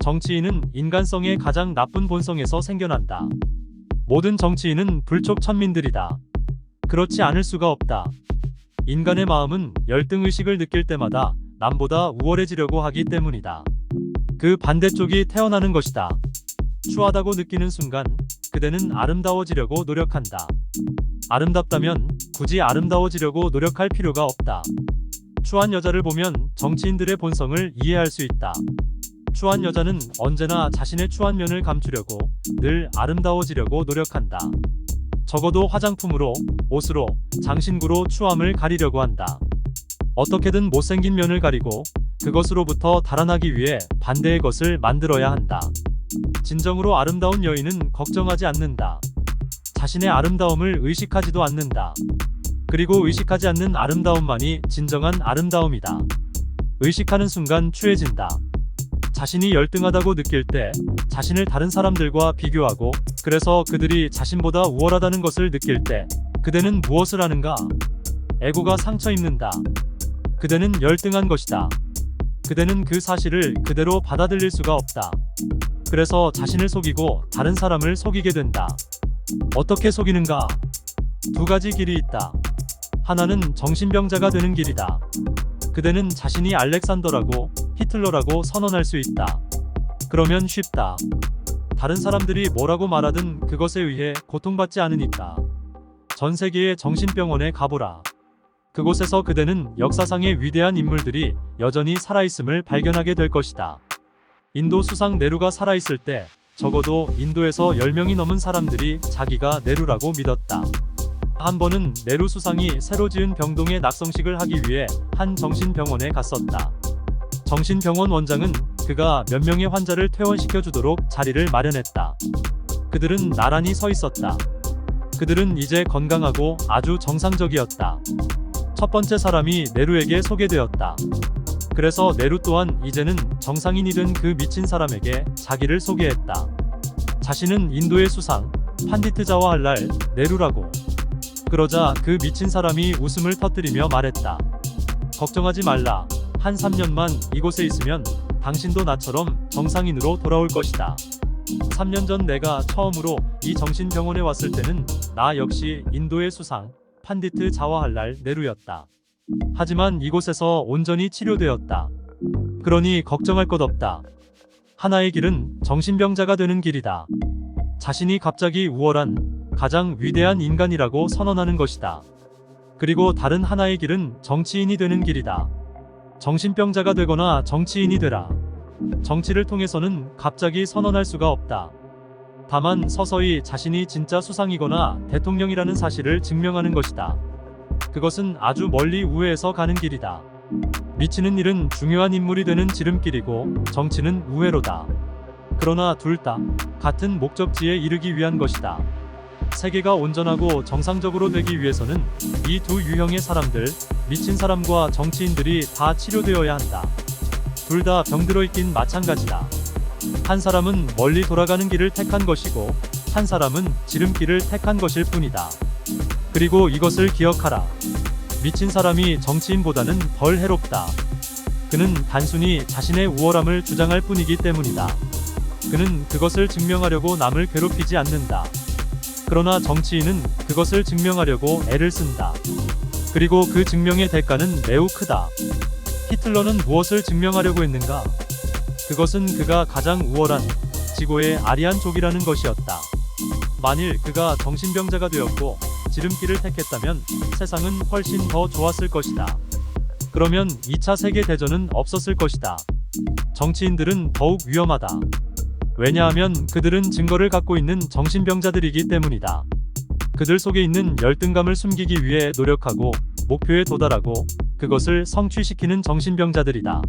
정치인은 인간성의 가장 나쁜 본성에서 생겨난다. 모든 정치인은 불촉 천민들이다. 그렇지 않을 수가 없다. 인간의 마음은 열등의식을 느낄 때마다 남보다 우월해지려고 하기 때문이다. 그 반대쪽이 태어나는 것이다. 추하다고 느끼는 순간 그대는 아름다워지려고 노력한다. 아름답다면 굳이 아름다워지려고 노력할 필요가 없다. 추한 여자를 보면 정치인들의 본성을 이해할 수 있다. 추한 여자는 언제나 자신의 추한 면을 감추려고 늘 아름다워지려고 노력한다. 적어도 화장품으로, 옷으로, 장신구로 추함을 가리려고 한다. 어떻게든 못생긴 면을 가리고 그것으로부터 달아나기 위해 반대의 것을 만들어야 한다. 진정으로 아름다운 여인은 걱정하지 않는다. 자신의 아름다움을 의식하지도 않는다. 그리고 의식하지 않는 아름다움만이 진정한 아름다움이다. 의식하는 순간 추해진다. 자신이 열등하다고 느낄 때 자신을 다른 사람들과 비교하고 그래서 그들이 자신보다 우월하다는 것을 느낄 때 그대는 무엇을 하는가? 에고가 상처 입는다. 그대는 열등한 것이다. 그대는 그 사실을 그대로 받아들일 수가 없다. 그래서 자신을 속이고 다른 사람을 속이게 된다. 어떻게 속이는가? 두 가지 길이 있다. 하나는 정신병자가 되는 길이다. 그대는 자신이 알렉산더라고 히틀러라고 선언할 수 있다. 그러면 쉽다. 다른 사람들이 뭐라고 말하든 그것에 의해 고통받지 않으니까. 전 세계의 정신병원에 가보라. 그곳에서 그대는 역사상의 위대한 인물들이 여전히 살아있음을 발견하게 될 것이다. 인도 수상 네루가 살아있을 때 적어도 인도에서 10명이 넘은 사람들이 자기가 네루라고 믿었다. 한 번은 네루 수상이 새로 지은 병동에 낙성식을 하기 위해 한 정신병원에 갔었다. 정신병원 원장은 그가 몇 명의 환자를 퇴원시켜 주도록 자리를 마련했다. 그들은 나란히 서 있었다. 그들은 이제 건강하고 아주 정상적이었다. 첫 번째 사람이 네루에게 소개되었다. 그래서 네루 또한 이제는 정상인이 된 그 미친 사람에게 자기를 소개했다. 자신은 인도의 수상, 판디트 자와 할랄, 네루라고. 그러자 그 미친 사람이 웃음을 터뜨리며 말했다. 걱정하지 말라. 한 3년만 이곳에 있으면 당신도 나처럼 정상인으로 돌아올 것이다. 3년 전 내가 처음으로 이 정신병원에 왔을 때는 나 역시 인도의 수상, 판디트 자와할랄 네루였다. 하지만 이곳에서 온전히 치료되었다. 그러니 걱정할 것 없다. 하나의 길은 정신병자가 되는 길이다. 자신이 갑자기 우월한 가장 위대한 인간이라고 선언하는 것이다. 그리고 다른 하나의 길은 정치인이 되는 길이다. 정신병자가 되거나 정치인이 되라. 정치를 통해서는 갑자기 선언할 수가 없다. 다만 서서히 자신이 진짜 수상이거나 대통령이라는 사실을 증명하는 것이다. 그것은 아주 멀리 우회해서 가는 길이다. 미치는 일은 중요한 인물이 되는 지름길이고 정치는 우회로다. 그러나 둘 다 같은 목적지에 이르기 위한 것이다. 세계가 온전하고 정상적으로 되기 위해서는 이 두 유형의 사람들, 미친 사람과 정치인들이 다 치료되어야 한다. 둘 다 병들어 있긴 마찬가지다. 한 사람은 멀리 돌아가는 길을 택한 것이고, 한 사람은 지름길을 택한 것일 뿐이다. 그리고 이것을 기억하라. 미친 사람이 정치인보다는 덜 해롭다. 그는 단순히 자신의 우월함을 주장할 뿐이기 때문이다. 그는 그것을 증명하려고 남을 괴롭히지 않는다. 그러나 정치인은 그것을 증명하려고 애를 쓴다. 그리고 그 증명의 대가는 매우 크다. 히틀러는 무엇을 증명하려고 했는가? 그것은 그가 가장 우월한 지고의 아리안 족이라는 것이었다. 만일 그가 정신병자가 되었고 지름길을 택했다면 세상은 훨씬 더 좋았을 것이다. 그러면 2차 세계대전은 없었을 것이다. 정치인들은 더욱 위험하다. 왜냐하면 그들은 증거를 갖고 있는 정신병자들이기 때문이다. 그들 속에 있는 열등감을 숨기기 위해 노력하고 목표에 도달하고 그것을 성취시키는 정신병자들이다.